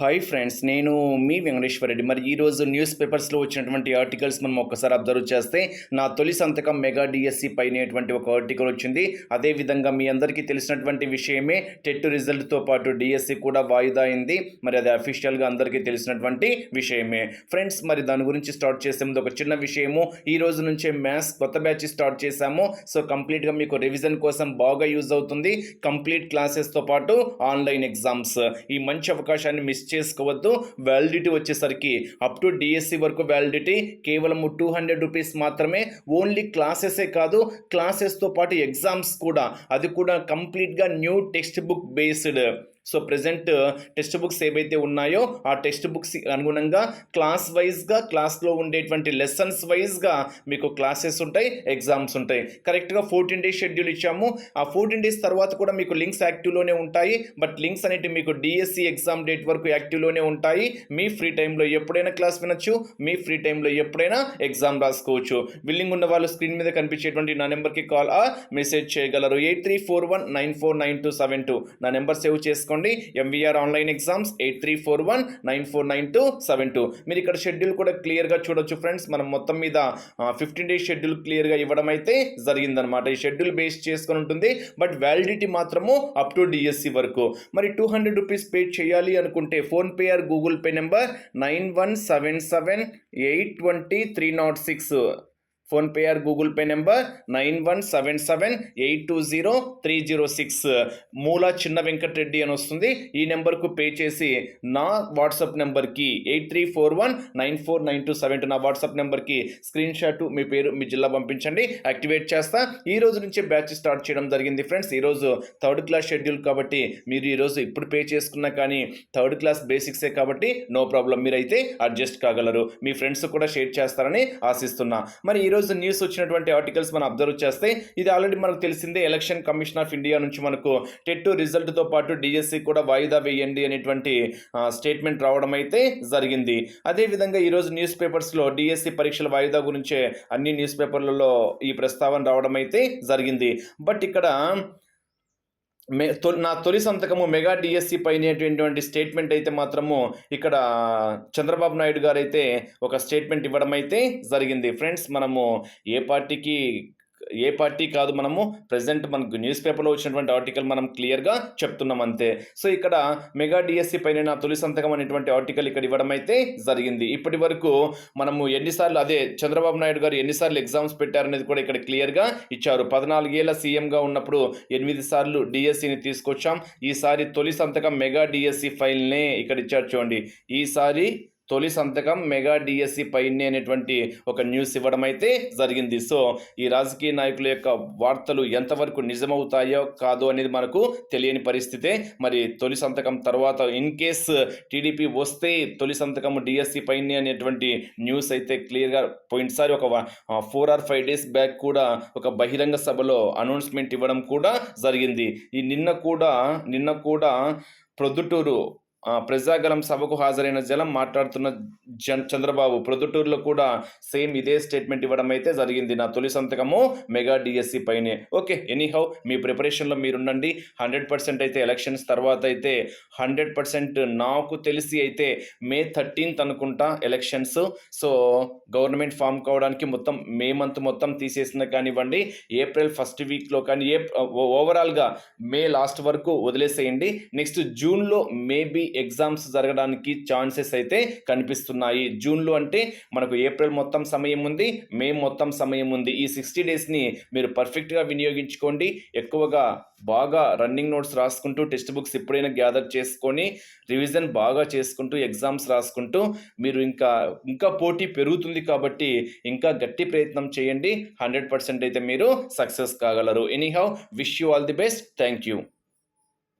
Hi friends నేను మీ వెంకటేశ్వర రెడ్డి. మరి ఈరోజు న్యూస్ పేపర్స్లో వచ్చినటువంటి ఆర్టికల్స్ మనం ఒక్కసారి అబ్జర్వ్ చేస్తే నా తొలి సంతకం మెగా డిఎస్సి పైనటువంటి ఒక ఆర్టికల్ వచ్చింది. అదేవిధంగా మీ అందరికీ తెలిసినటువంటి విషయమే టెట్ రిజల్ట్తో పాటు డిఎస్సి కూడా వాయిదా అయింది. మరి అది అఫీషియల్గా అందరికీ తెలిసినటువంటి విషయమే. ఫ్రెండ్స్ మరి దాని గురించి స్టార్ట్ చేసే ముందు ఒక చిన్న విషయము. ఈ రోజు నుంచే మ్యాథ్స్ కొత్త బ్యాచ్ స్టార్ట్ చేశాము. సో కంప్లీట్గా మీకు రివిజన్ కోసం బాగా యూజ్ అవుతుంది. కంప్లీట్ క్లాసెస్తో పాటు ఆన్లైన్ ఎగ్జామ్స్. ఈ మంచి అవకాశాన్ని మిస్ చేసుకోవద్దు. వ్యాలిడిటీ వచ్చేసరికి అప్ టు డిఎస్సి వరకు వ్యాలిడిటీ కేవలం టూ హండ్రెడ్ రూపీస్ మాత్రమే. ఓన్లీ క్లాసెసే కాదు క్లాసెస్తో పాటు ఎగ్జామ్స్ కూడా. అది కూడా కంప్లీట్గా new text book based so present text books ఏవైతే ఉన్నాయో ఆ టెక్స్ట్ బుక్స్ అనుగుణంగా క్లాస్ వైజ్గా క్లాస్లో ఉండేటువంటి లెసన్స్ వైజ్గా మీకు క్లాసెస్ ఉంటాయి ఎగ్జామ్స్ ఉంటాయి. కరెక్ట్గా ఫోర్టీన్ డేస్ షెడ్యూల్ ఇచ్చాము. ఆ ఫోర్టీన్ డేస్ తర్వాత కూడా మీకు లింక్స్ యాక్టివ్లోనే ఉంటాయి. బట్ లింక్స్ అనేవి మీకు డిఎస్సి ఎగ్జామ్ డేట్ వరకు యాక్టివ్లోనే ఉంటాయి. మీ ఫ్రీ టైంలో ఎప్పుడైనా క్లాస్ వినొచ్చు. మీ ఫ్రీ టైంలో ఎప్పుడైనా ఎగ్జామ్ రాసుకోవచ్చు. బిల్లింగ్ ఉన్న వాళ్ళు స్క్రీన్ మీద కనిపించేటువంటి నా నెంబర్కి కాల్ మెసేజ్ చేయగలరు. Eight three four one nine four nine two seven two నా నెంబర్ సేవ్ చేసుకోండి MVR online exams eight three four one nine four nine two seven two మీరు ఇక్కడ షెడ్యూల్ కూడా క్లియర్గా చూడొచ్చు ఫ్రెండ్స్ మనం మొత్తం మీద ఫిఫ్టీన్ డేస్ షెడ్యూల్ క్లియర్గా ఇవ్వడం అయితే జరిగిందనమాట ఈ షెడ్యూల్ బేస్ చేసుకొని ఉంటుంది. బట్ వ్యాలిడిటీ మాత్రము అప్ టు డిఎస్సి వరకు. మరి టూ హండ్రెడ్ రూపీస్ పే చేయాలి అనుకుంటే PhonePe or Google Pay number nine one seven seven eight twenty three nought six PhonePe or Google Pay number nine one seven seven eight two zero three zero six. మూల చిన్న వెంకటరెడ్డి అని వస్తుంది. ఈ నెంబర్కు pay చేసి నా వాట్సాప్ నెంబర్కి eight three four one nine four nine two seven two నా వాట్సాప్ నెంబర్కి స్క్రీన్ షాట్ మీ పేరు మీ జిల్లా పంపించండి. యాక్టివేట్ చేస్తా. ఈ రోజు నుంచి బ్యాచ్ స్టార్ట్ చేయడం జరిగింది ఫ్రెండ్స్. ఈరోజు థర్డ్ క్లాస్ షెడ్యూల్ కాబట్టి మీరు ఈరోజు ఇప్పుడు పే చేసుకున్నా కానీ థర్డ్ క్లాస్ బేసిక్సే కాబట్టి నో ప్రాబ్లం. మీరైతే అడ్జస్ట్ కాగలరు. మీ ఫ్రెండ్స్ కూడా షేర్ చేస్తారని ఆశిస్తున్నా. మరి ఈరోజు న్యూస్ వచ్చినటువంటి ఆర్టికల్స్ మనం అబ్జర్వ్ చేస్తే ఇది ఆల్రెడీ మనకు తెలిసిందే ఎలక్షన్ కమిషన్ ఆఫ్ ఇండియా నుంచి మనకు టెట్ రిజల్ట్తో పాటు డిఎస్సి కూడా వాయిదా వేయండి అనేటువంటి స్టేట్మెంట్ రావడం అయితే జరిగింది. అదేవిధంగా ఈరోజు న్యూస్ పేపర్స్లో డిఎస్సి పరీక్షల వాయిదా గురించే అన్ని న్యూస్ పేపర్లలో ఈ ప్రస్తావన రావడం అయితే జరిగింది. బట్ ఇక్కడ మే తొలి నా తొలి సంతకము మెగా డిఎస్సి పైనటువంటి స్టేట్మెంట్ అయితే మాత్రము ఇక్కడ చంద్రబాబు నాయుడు గారు అయితే ఒక స్టేట్మెంట్ ఇవ్వడం అయితే జరిగింది. ఫ్రెండ్స్ మనము ఏ పార్టీకి ఏ పార్టీ కాదు మనము ప్రజెంట్ మనకు న్యూస్ పేపర్లో వచ్చినటువంటి ఆర్టికల్ మనం క్లియర్గా చెప్తున్నాం అంతే. సో ఇక్కడ మెగా డిఎస్సి పైన నా తొలి సంతకం అనేటువంటి ఆర్టికల్ ఇక్కడ ఇవ్వడం అయితే జరిగింది. ఇప్పటి వరకు మనము ఎన్నిసార్లు అదే చంద్రబాబు నాయుడు గారు ఎన్నిసార్లు ఎగ్జామ్స్ పెట్టారనేది కూడా ఇక్కడ క్లియర్గా ఇచ్చారు. పద్నాలుగేళ్ళ సీఎంగా ఉన్నప్పుడు ఎనిమిది సార్లు డిఎస్సిని తీసుకొచ్చాం. ఈసారి తొలి సంతకం మెగా డిఎస్సి ఫైల్నే ఇక్కడ ఇచ్చారు చూడండి. ఈసారి తొలి సంతకం మెగా డిఎస్సి పైనే అనేటువంటి ఒక న్యూస్ ఇవ్వడం అయితే జరిగింది. సో ఈ రాజకీయ నాయకుల యొక్క వార్తలు ఎంతవరకు నిజమవుతాయో కాదో అనేది మనకు తెలియని పరిస్థితే మరి తొలి సంతకం తర్వాత ఇన్ కేస్ టీడీపీ వస్తే తొలి సంతకం డిఎస్సి పైనే అనేటువంటి న్యూస్ అయితే క్లియర్గా పోయినసారి ఒక four or five days back కూడా ఒక బహిరంగ సభలో అనౌన్స్మెంట్ ఇవ్వడం కూడా జరిగింది. ఈ నిన్న కూడా నిన్న కూడా ప్రొద్దుటూరు ప్రజాగలం సభకు హాజరైన జలం మాట్లాడుతున్న జన్ చంద్రబాబు ప్రొద్దుటూరులో కూడా సేమ్ ఇదే స్టేట్మెంట్ ఇవ్వడం అయితే జరిగింది. నా తొలి సంతకము మెగా డిఎస్సి పైనే. ఓకే ఎనీహౌ మీ ప్రిపరేషన్లో మీరుండండి. హండ్రెడ్ పర్సెంట్ అయితే ఎలక్షన్స్ తర్వాత అయితే హండ్రెడ్ పర్సెంట్ నాకు తెలిసి అయితే మే థర్టీన్త్ అనుకుంటా ఎలక్షన్స్. సో గవర్నమెంట్ ఫామ్ కావడానికి మొత్తం మే మంత్ మొత్తం తీసేసిన కానివ్వండి ఏప్రిల్ ఫస్ట్ వీక్లో కానీ ఏ ఓవరాల్గా మే లాస్ట్ వరకు వదిలేసేయండి. నెక్స్ట్ జూన్లో మేబీ ఎగ్జామ్స్ జరగడానికి ఛాన్సెస్ అయితే కనిపిస్తున్నాయి. జూన్లో అంటే మనకు ఏప్రిల్ మొత్తం సమయం ఉంది మే మొత్తం సమయం ఉంది. ఈ సిక్స్టీ డేస్ని మీరు పర్ఫెక్ట్గా వినియోగించుకోండి. ఎక్కువగా బాగా రన్నింగ్ నోట్స్ రాసుకుంటూ టెక్స్ట్ బుక్స్ ఎప్పుడైనా గ్యాదర్ చేసుకొని రివిజన్ బాగా చేసుకుంటూ ఎగ్జామ్స్ రాసుకుంటూ మీరు ఇంకా ఇంకా పోటీ పెరుగుతుంది కాబట్టి ఇంకా గట్టి ప్రయత్నం చేయండి. హండ్రెడ్ పర్సెంట్ అయితే మీరు success కాగలరు. Anyhow wish you all the best. Thank you.